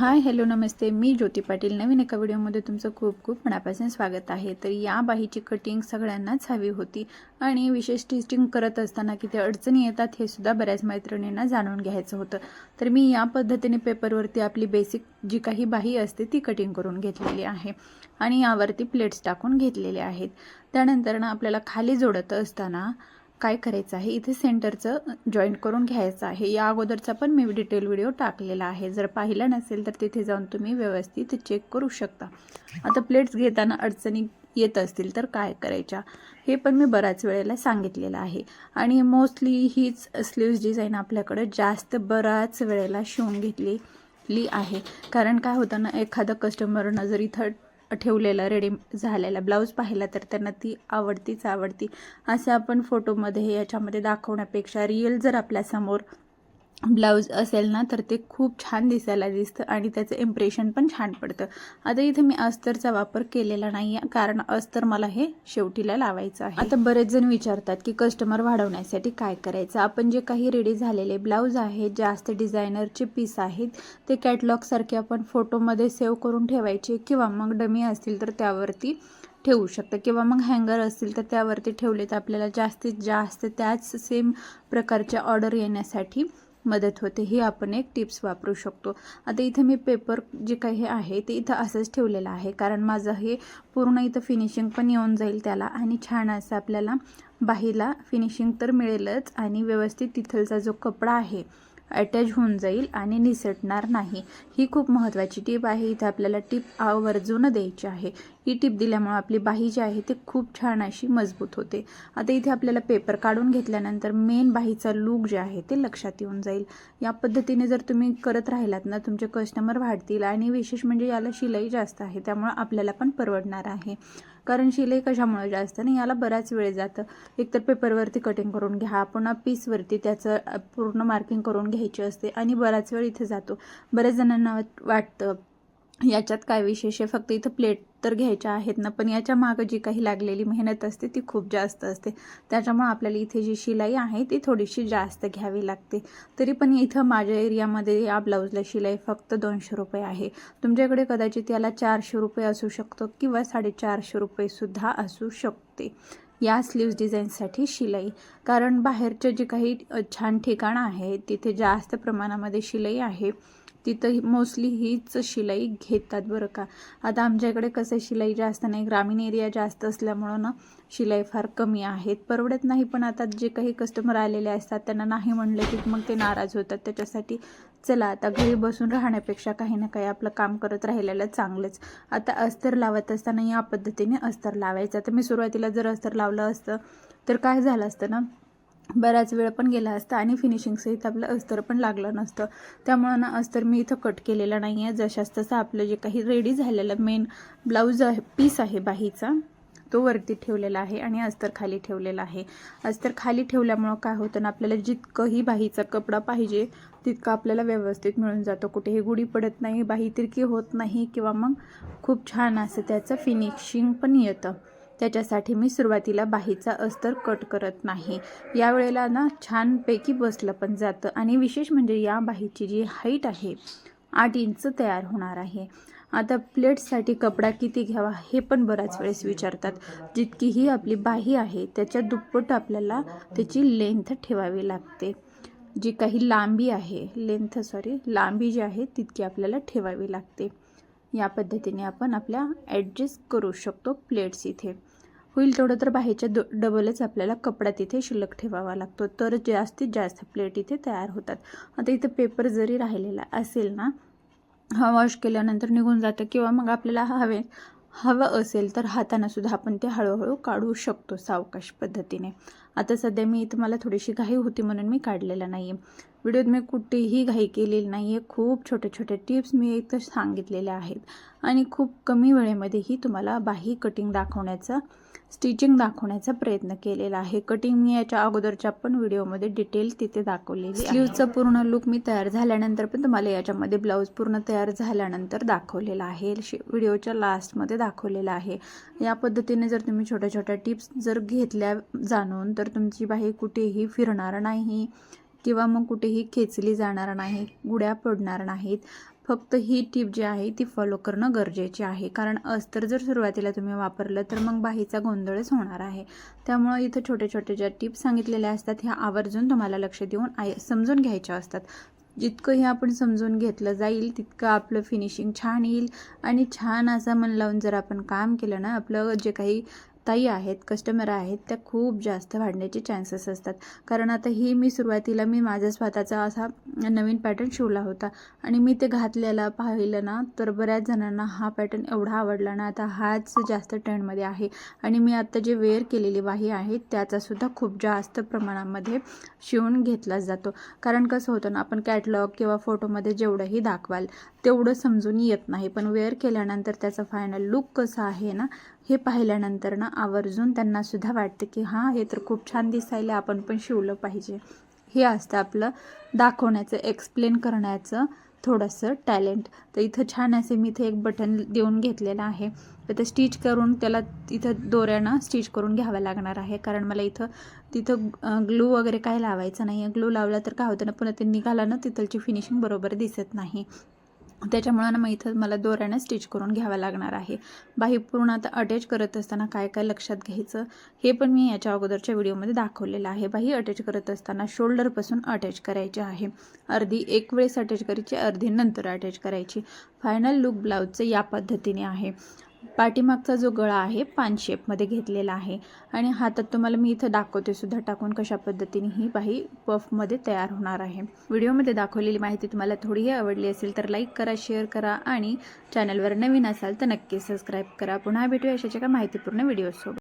Hi hello नमस्ते. मी ज्योती पाटील. नवीन एका व्हिडिओमध्ये तुमचं खूप खूप मनापासून स्वागत आहे. तर या बाहीची कटिंग सगळ्यांनाच हवी होती आणि विशेष टेस्टिंग करत असताना किती अडचणी येतात हे सुद्धा बऱ्याच मैत्रिणींना जाणून घ्यायचं होतं. तर मी या पद्धतीने पेपरवरती आपली बेसिक जी काही बाही असते ती कटिंग करून घेतलेली आहे आणि यावरती प्लेट्स टाकून घेतलेले आहेत. त्यानंतर ना आपल्याला खाली जोडत असताना काय करायचं आहे? इथे सेंटरचं जॉईंट करून घ्यायचं आहे. या अगोदरचा पण मी डिटेल व्हिडिओ टाकलेला आहे. जर पाहिला नसेल तर तिथे जाऊन तुम्ही व्यवस्थित चेक करू शकता. आता प्लेट्स घेताना अडचणी येत असतील तर काय करायच्या? हे पण मी बऱ्याच वेळेला सांगितलेलं आहे. आणि मोस्टली हीच स्लीव्ज डिझाईन आपल्याकडं जास्त बऱ्याच वेळेला शिवून घेतलेली आहे. कारण काय होतं ना एखादं कस्टमरनं जर इथं ठेवलेलं रेडी झालेला. ब्लाऊज पाहिला तर त्यांना ती आवडतीच आवडती. असं आपण फोटोमध्ये याच्यामध्ये दाखवण्यापेक्षा रिअल जर आपल्यासमोर ब्लाऊज असेल ना तर ते खूप छान दिसायला दिसतं आणि त्याचं इम्प्रेशन पण छान पडतं. आता इथे मी अस्तरचा वापर केलेला नाही आहे कारण अस्तर मला हे शेवटीला लावायचं आहे. आता बरेच जण विचारतात की कस्टमर वाढवण्यासाठी काय करायचं? आपण जे काही रेडी झालेले ब्लाऊज आहेत जास्त डिझायनरचे पीस आहेत ते कॅटलॉगसारखे आपण फोटोमध्ये सेव्ह करून ठेवायचे किंवा मग डमी असतील तर त्यावरती ठेवू शकतं किंवा मग हँगर असतील तर त्यावरती ठेवले तर आपल्याला जास्तीत जास्त त्याच सेम प्रकारच्या ऑर्डर येण्यासाठी मदत होते ही आपण एक टिप्स वापरू शकतो. आता इथं मी पेपर जे काही आहे ते इथं असंच ठेवलेलं आहे. कारण माझं हे पूर्ण इथं फिनिशिंग पण येऊन जाईल त्याला आणि छान असं आपल्याला बाहीला फिनिशिंग तर मिळेलच आणि व्यवस्थित तिथलचा जो कपडा आहे अटॅच होऊन जाईल आणि निसटणार नाही. ही खूप महत्त्वाची टीप आहे. इथं आपल्याला टीप आवर्जून द्यायची आहे. ही टीप दिल्यामुळे आपली बाही जी आहे ती खूप छान अशी मजबूत होते. आता इथे आपल्याला पेपर काढून घेतल्यानंतर मेन बाहीचा लूक जे आहे ते लक्षात येऊन जाईल. या पद्धतीने जर तुम्ही करत राहिलात ना तुमचे कस्टमर वाढतील आणि विशेष म्हणजे याला शिलाई जास्त आहे त्यामुळं आपल्याला पण परवडणार आहे. कारण शिलाई कशामुळे जास्त नाही याला बराच वेळ जातं. एकतर पेपरवरती कटिंग करून घ्या पुन्हा पीसवरती त्याचं पूर्ण मार्किंग करून घ्यायची असते आणि बराच वेळ इथे जातो. बऱ्याच जणांना वाटतं याच्यात काय विशेष आहे? फक्त इथं प्लेट तर घ्यायच्या आहेत ना पण याच्या मागं जी काही लागलेली मेहनत असते ती खूप जास्त असते. त्याच्यामुळं आपल्याला इथे जी शिलाई आहे ती थोडीशी जास्त घ्यावी लागते. तरी पण इथं माझ्या एरियामध्ये या ब्लाऊजला शिलाई फक्त दोनशे रुपये आहे. तुमच्याकडे कदाचित याला चारशे रुपये असू शकतो किंवा साडेचारशे रुपयेसुद्धा असू शकते या स्लीव्ज डिझाईनसाठी शिलाई. कारण बाहेरचे जे काही छान ठिकाणं आहे तिथे जास्त प्रमाणामध्ये शिलाई आहे. तिथं मोस्टली हीच शिलाई घेतात बरं का. आता आमच्याकडे कसं शिलाई जास्त नाही ग्रामीण एरिया जास्त असल्यामुळं ना शिलाई फार कमी आहेत. परवडत नाही पण आता जे काही कस्टमर आलेले असतात त्यांना नाही म्हणलं की मग ते नाराज होतात. त्याच्यासाठी चला आता घरी बसून राहण्यापेक्षा काही ना काही आपलं काम करत राहिलेलं चांगलंच. आता अस्तर लावत असताना या पद्धतीने अस्तर लावायचं. तर मी सुरुवातीला जर अस्तर लावलं असतं तर काय झालं असतं ना बराच वेळ पण गेला असता आणि फिनिशिंगसहित आपलं अस्तर पण लागलं नसतं. त्यामुळं ना अस्तर मी इथं कट केलेलं नाही आहे जशाच तसं आपलं जे काही रेडी झालेलं मेन ब्लाऊज आहे पीस आहे बाहीचा तो वरती ठेवलेला आहे आणि अस्तर खाली ठेवलेला आहे. अस्तर खाली ठेवल्यामुळं काय होतं ना आपल्याला जितकंही बाहीचा कपडा पाहिजे तितकं आपल्याला व्यवस्थित मिळून जातो. कुठेही गुढी पडत नाही बाही तिरकी होत नाही किंवा मग खूप छान असं त्याचं फिनिशिंग पण येतं. त्याच्यासाठी मी सुरुवातीला बाहीचा अस्तर कट करत नाही. यावेळेला ना छानपैकी बसलं पण जातं आणि विशेष म्हणजे या बाहीची जी हाईट आहे आठ इंच तयार होणार आहे. आता प्लेट्ससाठी कपडा किती घ्यावा हे पण बऱ्याच वेळेस विचारतात. जितकी ही आपली बाही आहे त्याच्या दुप्पट आपल्याला त्याची लेंथ ठेवावी लागते. जी काही लांबी आहे लेंथ सॉरी लांबी जी आहे तितकी आपल्याला ठेवावी लागते. या पद्धतीने आपण आपल्या ॲडजस्ट करू शकतो प्लेट्स इथे. होईल तेवढं तर बाहेरच्या दो डबलच आपल्याला कपडा तिथे शिल्लक ठेवावा लागतो. तर जास्तीत जास्त प्लेट इथे तयार होतात. आता इथं पेपर जरी राहिलेला असेल ना हा वॉश केल्यानंतर निघून जातं किंवा मग आपल्याला हवे हवं असेल तर हातानंसुद्धा आपण ते हळूहळू काढू शकतो सावकाश पद्धतीने. आता सध्या मी इथं मला थोडीशी घाई होती म्हणून मी काढलेलं नाही आहे व्हिडिओत मी कुठेही घाई केलेली नाही आहे खूप छोट्या छोट्या टिप्स मी इथं सांगितलेल्या आहेत. आणि खूप कमी वेळेमध्येही तुम्हाला बाही कटिंग दाखवण्याचा स्टिचिंग दाखवण्याचा प्रयत्न केलेला आहे. कटिंग मी याच्या अगोदरच्या पण व्हिडिओमध्ये डिटेल तिथे दाखवलेली स्लीवचा पूर्ण लुक मी तयार झाल्यानंतर पण तुम्हाला याच्यामध्ये ब्लाऊज पूर्ण तयार झाल्यानंतर दाखवलेला आहे. व्हिडिओच्या लास्टमध्ये दाखवलेला आहे. या पद्धतीने जर तुम्ही छोट्या छोट्या टिप्स जर घेतल्या जाणून तर तुमची बाही कुठेही फिरणार नाही. किंवा मग कुठेही खेचली जाणार नाही गुड्या पडणार नाहीत. फक्त ही टीप जी आहे ती फॉलो करणं गरजेचे आहे. कारण अस्तर जर सुरुवातीला तुम्ही वापरलं तर मग बाहीचा गोंधळच होणार आहे. त्यामुळं इथं छोटे छोटे ज्या टिप्स सांगितलेल्या असतात ह्या आवर्जून तुम्हाला लक्ष देऊन आय समजून घ्यायच्या असतात. जितकं हे आपण समजून घेतलं जाईल तितकं आपलं फिनिशिंग छान येईल. आणि छान असं मन लावून जर आपण काम केलं ना आपलं जे काही ताई आहेत कस्टमर आहेत त्या खूप जास्त वाढण्याचे चान्सेस असतात. कारण आता ही मी सुरुवातीला मी माझा स्वतःचा असा नवीन पॅटर्न शिवला होता. आणि मी ते घातलेला पाहिलं ना तर बऱ्याच जणांना हा पॅटर्न एवढा आवडला ना आता हाच जास्त ट्रेंडमध्ये आहे. आणि मी आत्ता जे वेअर केलेली बाही आहे त्याचासुद्धा खूप जास्त प्रमाणामध्ये शिवून घेतला जातो. कारण कसं होतं ना आपण कॅटलॉग किंवा फोटोमध्ये जेवढंही दाखवाल तेवढं समजून येत नाही. पण वेअर केल्यानंतर त्याचा फायनल लुक कसा आहे ना हे पाहिल्यानंतर ना आवर्जून त्यांना सुद्धा वाटते की हां हे तर खूप छान दिसायला आपण पण शिवलं पाहिजे. हे असतं आपलं दाखवण्याचं एक्सप्लेन करण्याचं थोडंसं टॅलेंट तर इथं छान असे मी इथे एक बटन देऊन घेतलेलं आहे. तर ते स्टिच करून त्याला इथं दोऱ्यानं स्टिच करून घ्यावं लागणार आहे. कारण मला इथं तिथं ग्लू वगैरे काय लावायचं नाही आहे ग्लू लावला तर काय होतं ना पुन्हा ते निघालं ना तिथलची फिनिशिंग बरोबर दिसत नाही. त्याच्यामुळं ना मग इथं मला दोऱ्यानं स्टिच करून घ्यावं लागणार आहे. बाही पूर्ण आता अटॅच करत असताना काय काय लक्षात घ्यायचं? हे पण मी याच्या अगोदरच्या व्हिडिओमध्ये दाखवलेलं आहे. बाही अटॅच करत असताना शोल्डरपासून अटॅच करायची आहे. अर्धी एक वेळेस अटॅच करायची अर्धी नंतर अटॅच करायची. फायनल लुक ब्लाऊजचं या पद्धतीने आहे. पाठीमागचा जो गळा आहे पान शेपमध्ये घेतलेला आहे. आणि हातात तुम्हाला मी इथं दाखवते सुद्धा टाकून कशा पद्धतीने ही बाही पफमध्ये तयार होणार आहे. व्हिडिओमध्ये दाखवलेली माहिती तुम्हाला थोडीही आवडली असेल तर लाईक करा शेअर करा आणि चॅनलवर नवीन असाल तर नक्की सबस्क्राईब करा. पुन्हा भेटूया अशाच्या का माहितीपूर्ण व्हिडिओसोबत